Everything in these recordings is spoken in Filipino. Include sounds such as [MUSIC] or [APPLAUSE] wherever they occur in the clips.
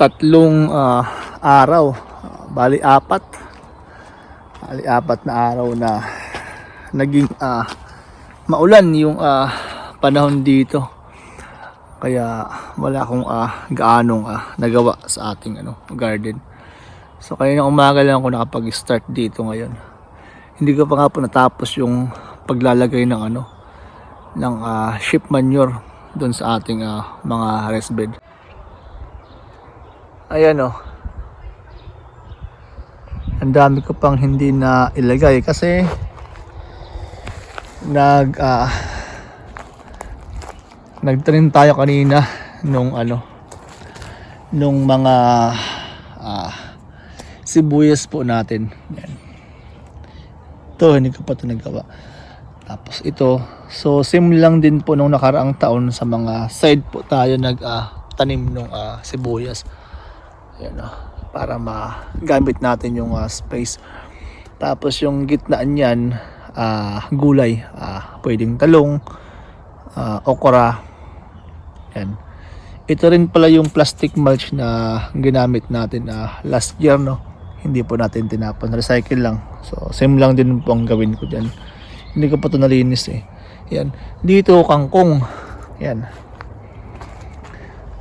tatlong ah, araw, bali apat. Bali apat na araw na naging ah, maulan yung ah, panahon dito. Kaya wala akong ah, gaanong ah, nagawa sa ating ano, garden. So kaya ng umaga lang ako nakapag-start dito ngayon. Hindi ko pa nga po natapos yung paglalagay ng ano ng ah, sheep manure doon sa ating ah, mga rest bed. Ayan oh. Ang dami ko pang hindi na ilagay kasi nag ah, nagtanim tayo kanina nung ano nung mga ah, sibuyas po natin. Yan. Ito, hindi ko pa ito nagawa. Tapos ito, so same lang din po nung nakaraang taon sa mga side po tayo nag ah, tanim nung ah, sibuyas. Ayan ah, para magamit natin yung ah, space. Tapos yung gitnaan niyan, ah, gulay, ah, pwedeng talong, ah, okra. Yan. Ito rin pala yung plastic mulch na ginamit natin ah, last year no. Hindi po natin tinapon, recycle lang. So same lang din po ang gawin ko diyan. Hindi ko pa ito nalinis eh. Yan. Dito kangkong. Yan.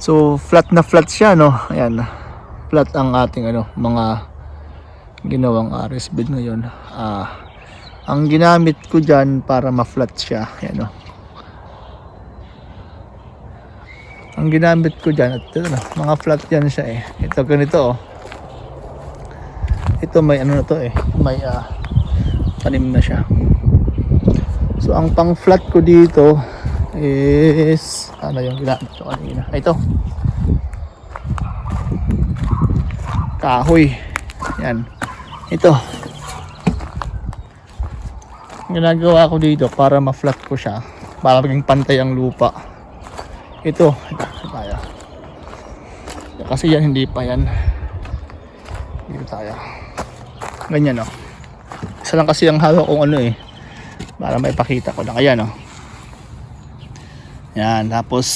So flat na flat siya no. Ayan. Flat ang ating ano mga ginawang aris bed ngayon. Ah ang ginamit ko diyan para ma-flat siya. Yan no. Ang ginamit ko diyan at na, mga flat yan siya eh. Ito ganito oh. Ito may ano na to eh. May ah tanim na siya. So ang pang flat ko dito is ano yung ginamit ko kanina. Ito. Kahoy. Yan. Ito. Ginagawa ko dito para ma-flat ko siya. Para maging pantay ang lupa. Ito. Tayo. Kasi yan hindi pa yan. Dito tayo. Ganyan oh. Isa lang kasi ang hawak kong ano eh. Para maipakita ko lang. Ayan oh. Yan. Tapos,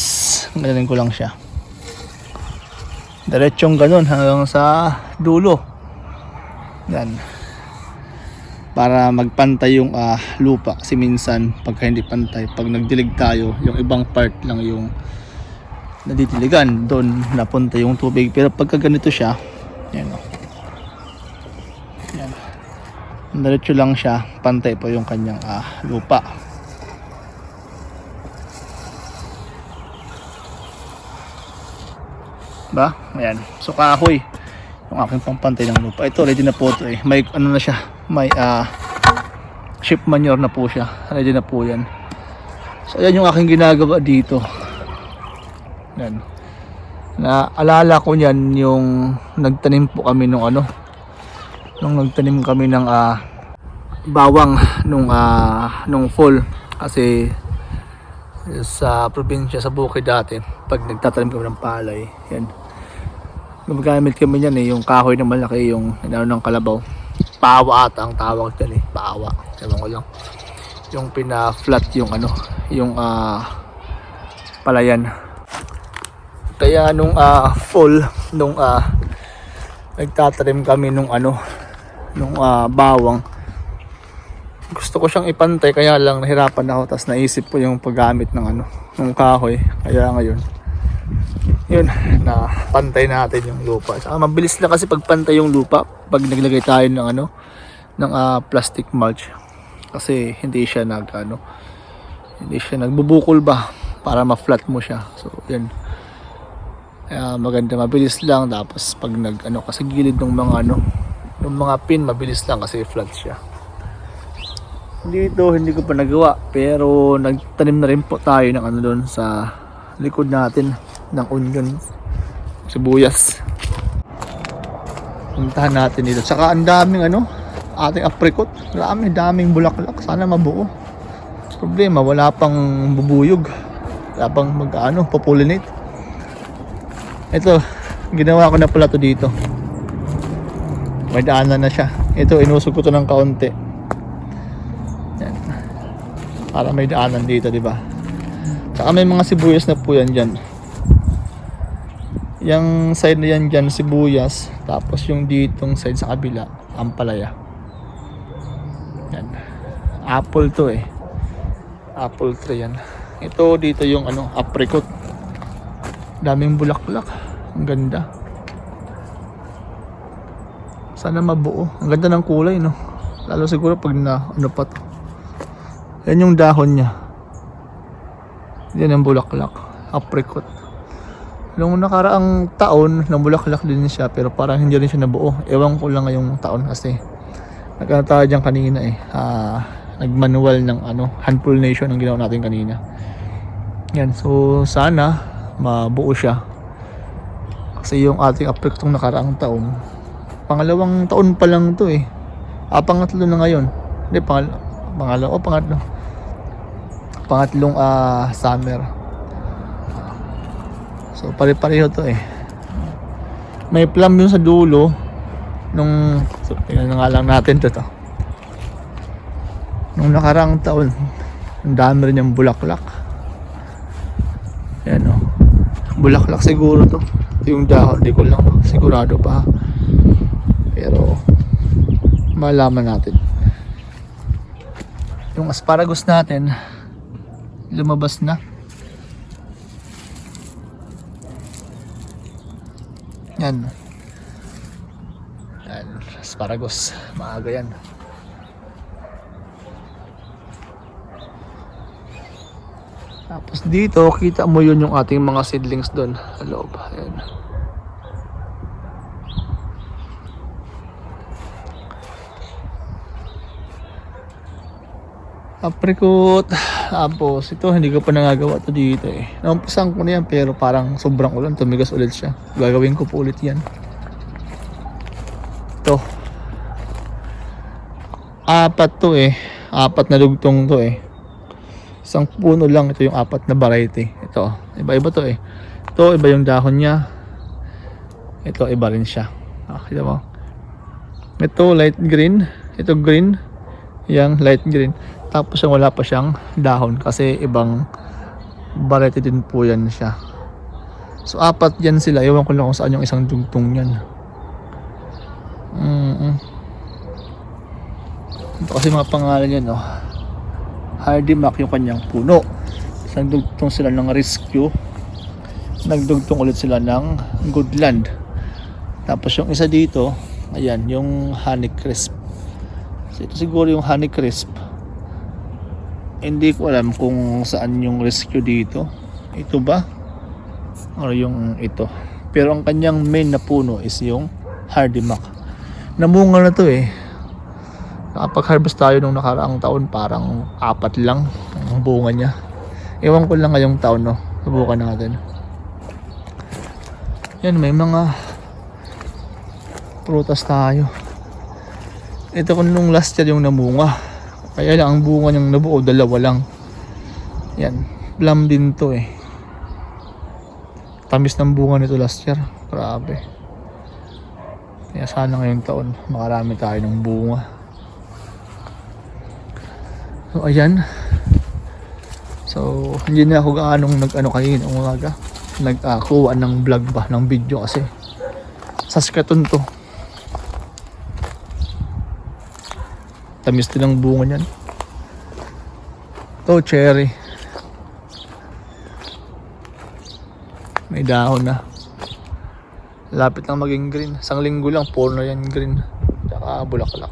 ganun ko lang siya. Diretsong ganun hanggang sa dulo. Yan. Para magpantay yung ah, lupa. Kasi minsan, pagka hindi pantay, pag nagdilig tayo, yung ibang part lang yung nadidiligan. Doon napunta yung tubig. Pero pagka ganito siya, yan oh. Yan. Diretso lang siya, pantay po yung kanyang ah, lupa. Ba? Ayan. So kahoy. Yung aking pampantay ng lupa. Ito ready na po ito eh. May ano na siya. May ah sheep manure na po siya. Ready na po yan. So ayan yung aking ginagawa dito. Yan. Naalala ko niyan yung nagtanim po kami nung ano. Nung nagtanim kami ng ah, bawang nung ah, nung fall kasi sa probinsya sa bukid dati pag nagtatanim kami ng palay yan gumagamit kami niyan eh yung kahoy na malaki yung ano ng kalabaw. Pawa ata ang tawag dyan eh pawa ewan ko lang. Yung pina-flat yung ano yung ah palayan. Kaya nung ah, fall nung ah, nagtatanim kami nung ano nung ah, bawang gusto ko siyang ipantay kaya lang nahirapan ako tapos naisip ko yung paggamit ng ano ng kahoy. Kaya ngayon yun na pantay natin yung lupa. Saka mabilis lang kasi pagpantay yung lupa pag naglagay tayo ng ano ng ah, plastic mulch kasi hindi siya nag ano hindi siya nagbubukol ba para ma-flat mo siya. So yun. Kaya maganda mabilis lang. Tapos pag nag ano kasi gilid ng mga ano ng mga pin mabilis lang kasi flat siya. Dito hindi ko pa nagawa pero nagtanim na rin po tayo ng ano doon sa likod natin ng onion. Sibuyas. Puntahan natin dito. Saka ang daming ano ating apricot marami daming bulaklak. Sana mabuo. Problema wala pang bubuyog. Wala pang mag ano populate ito ginawa ko na pala to dito. May daanan na siya. Ito inusog ko to ng kaunti. Yan. Para may daanan dito, di ba? Saka may mga sibuyas na po yan dyan. Yung side na yan dyan, sibuyas. Tapos yung ditong side sa kabila, ampalaya. Yan. Apple to eh. Apple tree yan. Ito dito yung ano, apricot. Daming bulaklak. Ang ganda. Sana mabuo. Ang ganda ng kulay, no? Lalo siguro pag na, ano pa to. Yan yung dahon niya. Yan ang bulaklak. Apricot. Nung nakaraang taon, namulaklak din siya pero parang hindi rin siya nabuo. Ewan ko lang ngayong taon kasi nagkano tayo dyan kanina eh. Ah, nagmanual ng ano, hand pollination ang ginawa natin kanina. Yan, so sana mabuo siya. Kasi yung ating apektong nakaraang taon, pangalawang taon pa lang to eh. Ah, pangatlo na ngayon. Hindi, pangal pangalawa, o pangatlo. Pangatlong ah, summer. So pare-pareho to eh. May plum yun sa dulo nung so, tingnan na nga lang natin to to. Nung nakarang taon, ang dami rin yung bulaklak. Yan o. Bulaklak siguro to. Yung dahon, di ko lang sigurado pa. Pero malaman natin. Yung asparagus natin lumabas na. Yan. Yan. Asparagus. Maaga yan. Tapos dito, kita mo yun yung ating mga seedlings doon sa loob. Ayan. Apricot. Tapos ito, hindi ko pa nagagawa to dito eh. Naumpisan ko na yan pero parang sobrang ulan. Tumigas ulit siya. Gagawin ko po ulit yan. Ito. Apat to eh. Apat na dugtong to eh. Isang puno lang. Ito yung apat na variety. Ito. Iba-iba to eh. Ito, iba yung dahon niya. Ito, iba rin siya. Ah, kita mo. Ito, light green. Ito, green. Yang light green. Tapos yung wala pa siyang dahon kasi ibang variety din po yan siya. So apat yan sila. Ewan ko lang kung saan yung isang dugtong yan. Mm Ito kasi mga pangalan yan, no. Hardy Mac yung kanyang puno. Isang dugtong sila ng Rescue. Nagdugtong ulit sila ng Goodland. Tapos yung isa dito, ayan, yung Honey Crisp. So ito siguro yung Honey Crisp hindi ko alam kung saan yung rescue dito. Ito ba? Or yung ito. Pero ang kanyang main na puno is yung hardy mac namunga na to eh. Nakapag harvest tayo nung nakaraang taon parang apat lang ang bunga niya. Ewan ko lang ngayong taon no? Subukan natin. Yan may mga prutas tayo. Ito kung nung last year yung namunga kaya lang ang bunga niyang nabuo dalawa lang. Yan, plum din to eh. Tamis ng bunga nito last year. Grabe. Kaya sana ngayong taon makarami tayo ng bunga. So ayan. So hindi na ako gaanong nag-ano kanina umaga. Nag-kuha ng vlog ba ng video kasi Saskatoon to. Tamis din ang bunga niyan. Ito, cherry. May dahon na. Lapit lang maging green. Isang linggo lang, puro na yan green. Tsaka bulaklak.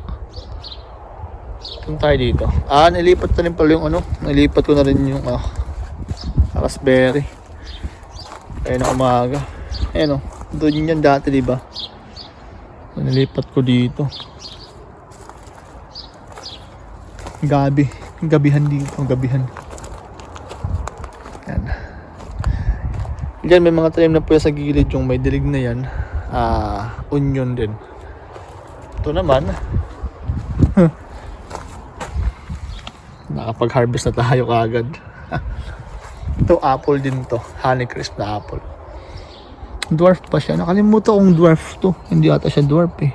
Punta tayo dito. Ah, nilipat na rin pala yung ano. Nilipat ko na rin yung ah, raspberry. Ayun na umaga. Ayun o. Doon yan dati, di ba? Nilipat ko dito. Gabi. Gabihan dito. Gabihan. Yan. Diyan may mga tanim na po sa gilid yung may dilig na yan. Ah, onion din. Ito naman. [LAUGHS] Nakapag-harvest na tayo kagad. [LAUGHS] Ito apple din to. Honey crisp na apple. Dwarf pa siya. Nakalimutan kong dwarf to. Hindi ata siya dwarf eh.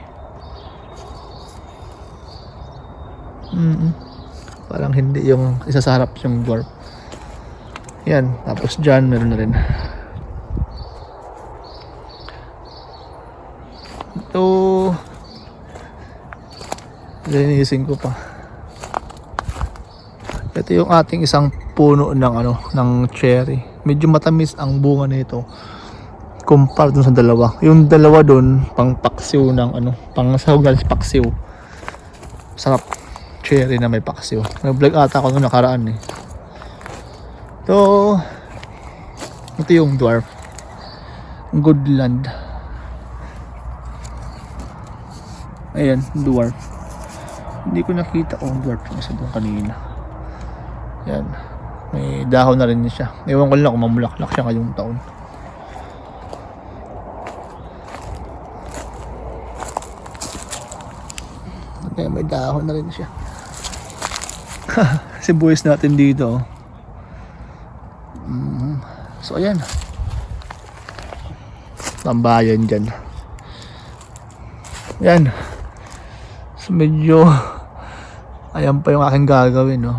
Mm Parang hindi yung isa sa harap yung dwarf. Yan. Tapos dyan meron na rin. Ito, linisin ko pa. Ito yung ating isang puno ng ano, ng cherry. Medyo matamis ang bunga nito. Kumpara dun sa dalawa. Yung dalawa dun, pang paksiw ng ano, pang sahog na paksiw. Sarap. Cherry na may paksiw. Nag-vlog ata ako nung nakaraan eh. Ito, ito yung dwarf. Goodland. Ayan, dwarf. Hindi ko nakita kung dwarf yung isa doon kanina. Yan. May dahon na rin siya. Ewan ko lang kung mamulaklak siya ngayong taon. Kaya may dahon na rin siya. [LAUGHS] si boys natin dito. oh. Mm. So ayan. Tambayan dyan. Yan. So medyo [LAUGHS] ayan pa yung aking gagawin no.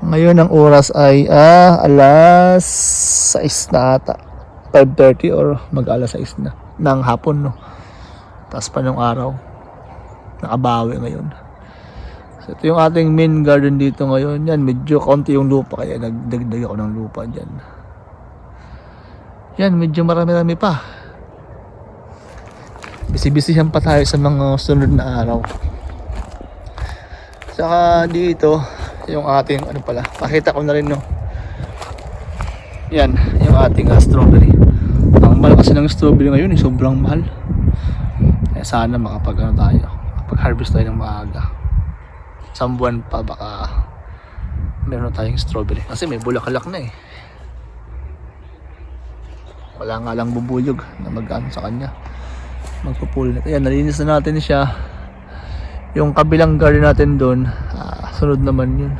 Ngayon ang oras ay ah, alas 6 na ata. 5.30 or mag alas 6 na ng hapon no. Taas pa ng araw. Nakabawi ngayon. So ito yung ating main garden dito ngayon. Yan, medyo konti yung lupa kaya nagdagdag ako ng lupa dyan. Yan, medyo marami-rami pa. Bisi-bisihan pa tayo sa mga sunod na araw. Saka dito, yung ating ano pala, pakita ko na rin no. Yan, yung ating ah, strawberry. Ang mahal kasi ng strawberry ngayon, eh, sobrang mahal. Kaya sana makapag ano tayo, makapag-harvest tayo ng maaga. Isang buwan pa baka meron tayong strawberry. Kasi may bulaklak na eh. Wala nga lang bubuyog na mag-ano sa kanya. Magpupulnit. Ayan, nalinis na natin siya. Yung kabilang garden natin doon, ah, sunod naman yun.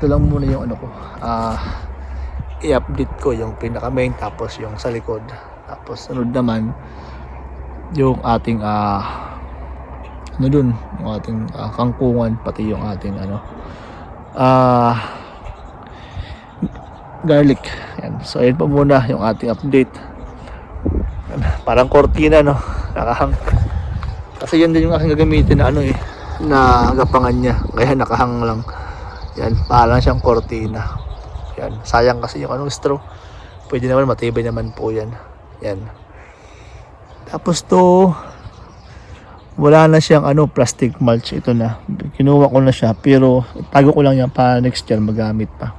Ito lang muna yung ano ko. Ah, i-update ko yung pinaka main tapos yung sa likod. Tapos sunod naman yung ating ah ano dun, yung ating ah, kangkungan pati yung ating ano ah garlic. Yan. So ayun pa muna yung ating update. Parang cortina no. Nakahang. Kasi yan din yung aking gagamitin na ano eh na gapangan niya. Kaya nakahang lang. Yan, parang siyang cortina. Yan, sayang kasi yung anong straw. Pwede naman matibay naman po yan. Yan. Tapos to wala na siyang ano plastic mulch ito na. Kinuha ko na siya pero tago ko lang yan para next year magamit pa.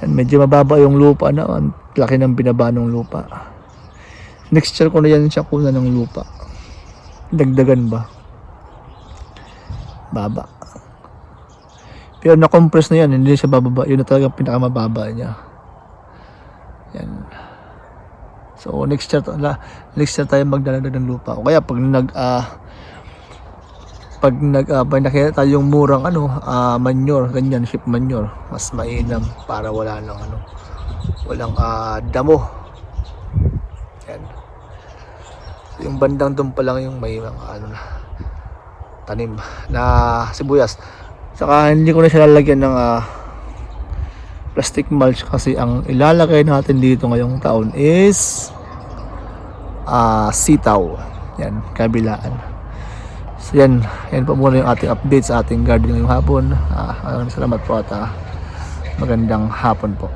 Yan, medyo mababa yung lupa na. Ang laki ng binaba ng lupa. Next year ko na yan siya kuna ng lupa. Dagdagan ba? Baba. Pero na-compress na yan, hindi siya bababa. Yun na talaga pinakamababa niya. Yan. So next year, to- next year tayo magdaladag ng lupa. O kaya pag nag ah pag nag uh, pag nakita tayong murang ano ah, manure, ganyan ship manure, mas mainam para wala nang ano walang ah, damo. Yan. So, yung bandang doon pa lang yung may mga ano na tanim na sibuyas. Saka hindi ko na siya lalagyan ng ah, plastic mulch kasi ang ilalagay natin dito ngayong taon is ah sitaw. Yan, kabilaan. So yan, yan po muna yung ating update sa ating garden ngayong hapon. Ah, maraming salamat po at ah, magandang hapon po.